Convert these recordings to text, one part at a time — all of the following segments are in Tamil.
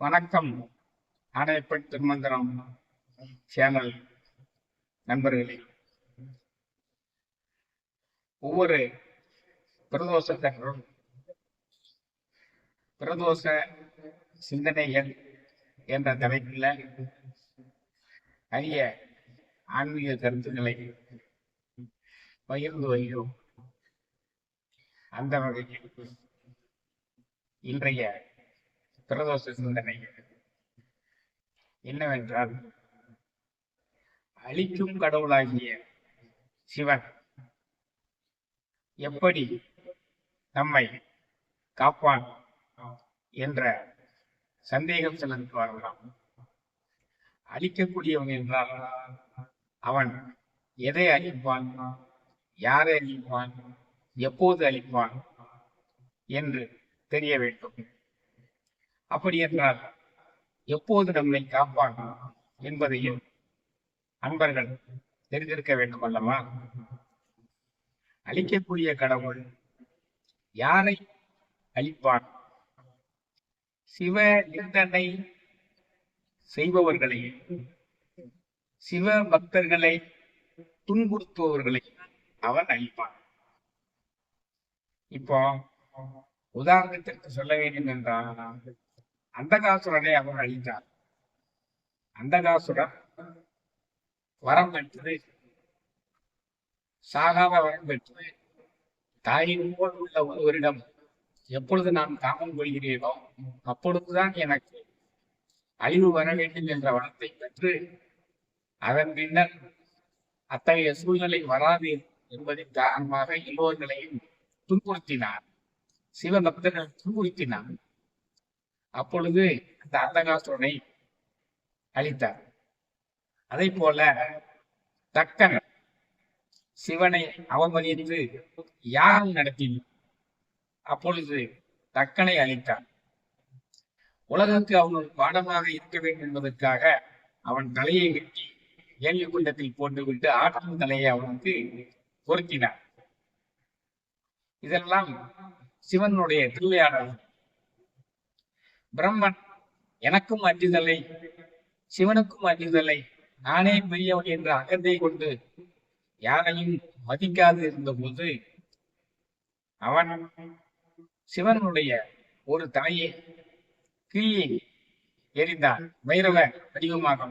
வணக்கம். ஆணையப்பன் திருமந்திரம் சேனல் நண்பர்களே. ஒவ்வொரு பிரதோஷத்தன்றும் பிரதோஷ சிந்தனைகள் என்ற தலைப்பில் அரிய ஆன்மீக கருத்துக்களை பகிர்ந்து வருகிறோம் அந்த வகையில் இன்றைய பிரதோஷ சிந்தனை என்னவென்றால் அழிக்கும் கடவுளாகிய சிவன் எப்படி நம்மை காப்பான் என்ற சந்தேகம் சிலருக்கு வரலாம். அழிக்கக்கூடியவன் என்றால் அவன் எதை அழிப்பான் யாரை அழிப்பான் எப்போது அழிப்பான் என்று தெரிய வேண்டும். அப்படி என்றால் எப்போது நம்மை காப்பாடும் என்பதையும் அன்பர்கள் தெரிந்திருக்க வேண்டும் அல்லவா? அழிக்கக்கூடிய கடவுள் யாரை அழிப்பான் சிவ நிந்தனை செய்பவர்களை சிவ பக்தர்களை துன்புறுத்துபவர்களை அவன் அழிப்பான் இப்போ உதாரணத்திற்கு சொல்ல வேண்டும் என்றால் அந்தகாசுரனை அவர் அழித்தார் அந்தகாசுரன் வரம் பெற்றது சாகாத வரம் பெற்றது தாயின் போல் உள்ள ஒருவரிடம் எப்பொழுது நான் காமம் கொள்கிறேனோ அப்பொழுதுதான் எனக்கு அழிவு வர வேண்டும் என்ற வளத்தை பெற்று அதன் பின்னர் அத்தகைய சூழ்நிலை வராது என்பதின் காரணமாக எல்லோர்களையும் துன்புறுத்தினார். சிவபக்தர்கள் துன்புறுத்தினார் அப்பொழுது அந்த அந்தகாசுரனை அழித்தார். அதை போல தக்கன் சிவனை அவமதித்து யாகம் நடத்தினார் அப்பொழுது தக்கனை அழித்தான் உலகத்துக்கு அவன் ஒரு பாடமாக இருக்க வேண்டும் என்பதற்காக அவன் தலையை வெட்டி ஏழு குண்டத்தில் போட்டுவிட்டு ஆற்றின் தலையை அவனுக்கு பொருத்தினார் இதெல்லாம் சிவனுடைய திருவிளையாடல் பிரம்மன் எனக்கும் அஞ்சுதலை சிவனுக்கும் அஞ்சுதலை நானே பெரியவன் என்ற அகத்தை கொண்டு யாரையும் மதிக்காது இருந்தபோது அவன் சிவனுடைய ஒரு தலையை கீழே எரிந்தான் வைரவ வடிவமாக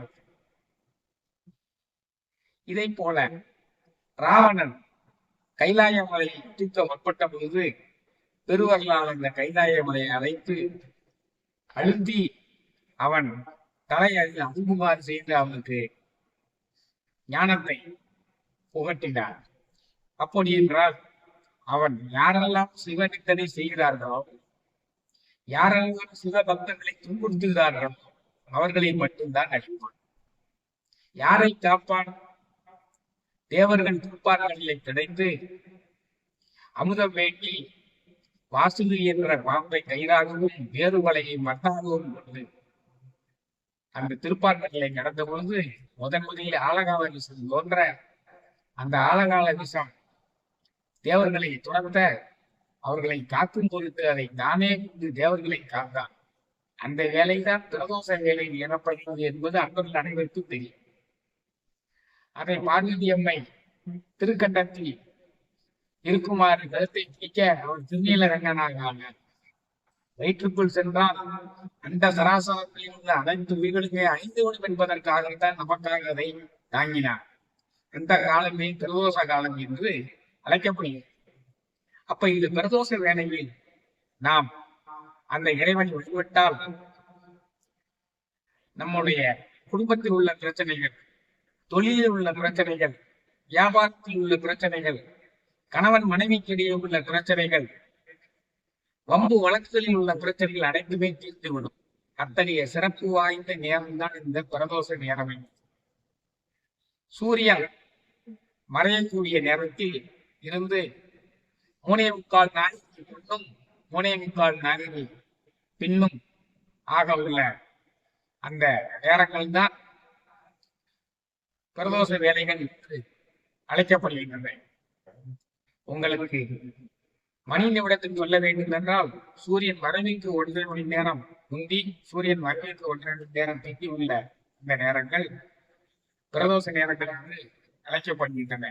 இதை போல ராவணன் கைலாய மலையை தூக்க முற்பட்ட பொழுது பெருவர்களால் அந்த கைலாய மலையை அழைத்து அழுத்தி அவன் தலையை அங்குமாறு செய்து அவனுக்கு ஞானத்தை புகட்டினார். அப்படி என்றால் அவன் யாரெல்லாம் சிவனித்தனை செய்கிறார்களோ யாரெல்லாம் சிவ பக்தர்களை துன்புறுத்துகிறார்களோ அவர்களை மட்டும்தான் அழிப்பான். யாரை காப்பான்? தேவர்கள் துப்பார்களை கிடைத்து அமுதம் வேண்டி வாசுகி என்ற பாம்பை கயிறாகவும் வேறு வலையை மண்ணாகவும் கொண்டு அந்த திருப்பாட்டங்களை கடந்த பொழுது முதன் முதலில் ஆலகால விஷம் தோன்ற அந்த ஆலகால விஷம் தேவர்களை துரத்த அவர்களை காக்கும் பொருட்டு அதை தானே கொண்டு தேவர்களை காத்தான். அந்த வேலைதான் பிரதோஷ வேலை எனப்படுகிறது என்பது அன்பர்கள் அனைவருக்கும் தெரியும். அதை பார்வதி அம்மை திருக்கண்டத்தில் இருக்குமாறு கருத்தை பிடிக்க அவர் திருநீலரங்கனாக ஆனார். வயிற்றுக்குள் சென்றால் அந்த சராசரத்தில் இருந்த அனைத்து உயிர்களுமே ஐந்து குணம் என்பதற்காகத்தான் நமக்காக அதை தாங்கினார். அந்த காலமே பிரதோஷ காலம் என்று அழைக்கப்படுகிறது. அப்ப இது பிரதோஷ வேளையில் நாம் அந்த இறைவனை வழிபட்டால் நம்முடைய குடும்பத்தில் உள்ள பிரச்சனைகள் தொழிலில் உள்ள பிரச்சனைகள் வியாபாரத்தில் உள்ள பிரச்சனைகள் கணவன் மனைவிக்கிடையே உள்ள பிரச்சனைகள். வம்பு வழக்குகளில் உள்ள பிரச்சனைகள் அனைத்துமே தீர்த்துவிடும். அத்தகைய சிறப்பு வாய்ந்த நேரம்தான் இந்த பிரதோஷ நேரம் சூரியன் மறையக்கூடிய நேரத்தில் இருந்து மூணே முக்கால் நாளைக்கு முன்னும் மூணே முக்கால் நாளைக்கு பின்னும் ஆக உள்ள அந்த நேரங்கள் தான் பிரதோஷ வேலைகள் என்று அழைக்கப்படுகின்றன. உங்களுக்கு மணி நிமிடத்துக்கு சொல்ல வேண்டும் என்றால் சூரியன் மறைவுக்கு ஒன்றரை மணி நேரம் முந்தி சூரியன் மறைவுக்கு ஒன்றரை மணி நேரம் பிந்தி உள்ள இந்த நேரங்கள் பிரதோஷ நேரங்கள் என்று அழைக்கப்படுகின்றன.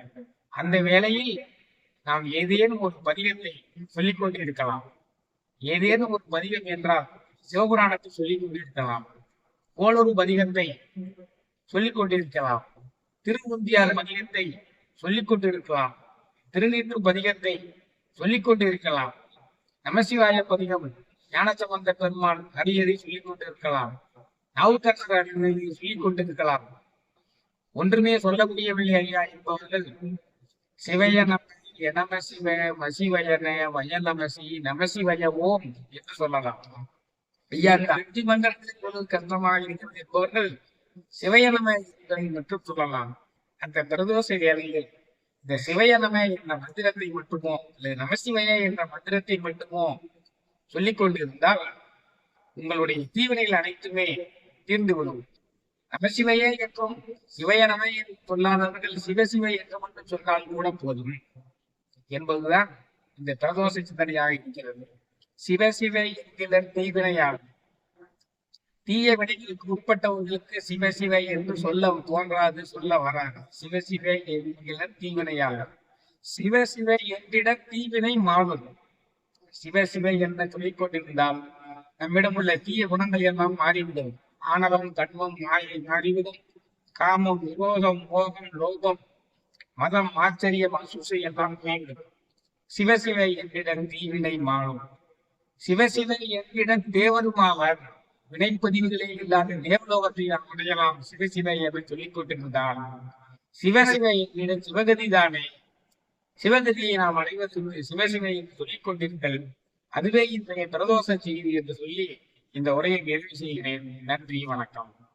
அந்த வேளையில் நாம் ஏதேனும் ஒரு பதிகத்தை சொல்லிக் கொண்டிருக்கலாம் ஏதேனும் ஒரு பதிகம் என்றால் சிவபுராணத்தை சொல்லிக் கொண்டிருக்கலாம் கோளொரு பதிகத்தை சொல்லிக் கொண்டிருக்கலாம் திருமுந்தியார் பதிகத்தை சொல்லிக் கொண்டிருக்கலாம் திருநீற்று பதிகத்தை சொல்லிக் கொண்டிருக்கலாம். நமசிவாய பதிகம் ஞானசம்பந்த பெருமான் அரியதை சொல்லிக் கொண்டிருக்கலாம். நாவுக்கரசர் அடியதை சொல்லிக் கொண்டிருக்கலாம். ஒன்றுமே சொல்ல முடியவில்லை ஐயா என்பவர்கள் சிவைய நம நம மசிவயன வய நமசி நமசிவய ஓம் என்று சொல்லலாம். ஐயா இந்த அஞ்சு மந்திரத்தில் சொல்வது கஷ்டமாக இருக்கிறது என்பவர்கள் சிவயனம மட்டும் சொல்லலாம். அந்த பிரதோஷ வேலையில் இந்த சிவயனம என்ற மந்திரத்தை மட்டுமோ அல்லது நமசிவய என்ற மந்திரத்தை மட்டுமோ சொல்லிக் கொண்டிருந்தால் உங்களுடைய தீவினைகள் அனைத்துமே தீர்ந்துவிடும் நமசிவைய என்றும் சிவயனம என்று சொல்லாதவர்கள் சிவசிவை என்று மட்டும் சொன்னால் கூட போதும் என்பதுதான் இந்த பிரதோஷ சிந்தனையாக இருக்கிறது. சிவசிவை என்கிற தீவினையாகும். தீய வினைகளுக்கு உட்பட்டவர்களுக்கு சிவசிவை என்று சொல்ல தோன்றாது சொல்ல வராது. சிவசிவ என்கிற தீவினையாகும் சிவசிவை என்றிட தீவினை மாறும். சிவசிவை என்ன சொல்லிக் கொண்டிருந்தால் நம்மிடம் உள்ள தீய குணங்கள் எல்லாம் மாறிவிடும். ஆணவம் கண்மம் மாயை மாறிவிடும் காமம் விரோதம் மோகம் லோகம் மதம் ஆச்சரியம் அசுசை எல்லாம் போய்விடும் சிவசிவை என்றிடம் தீவினை மாறும். சிவசிவ என்றிடம் தேவருமாவார். வினைப்பதிவுகளே இல்லாத தேவலோகத்தை நாம் அடையலாம் சிவசிவை என்று சொல்லிக் கொண்டிருந்தால் சிவசிவ என்னிடம் சிவகதி தானே? சிவகதியை நாம் அடைவதற்கு சிவசிவை என்று சொல்லிக் கொண்டிருங்கள். அதுவே இன்றைய பிரதோஷ செய்தி என்று சொல்லி இந்த உரையை நிறைவு செய்கிறேன். நன்றி வணக்கம்.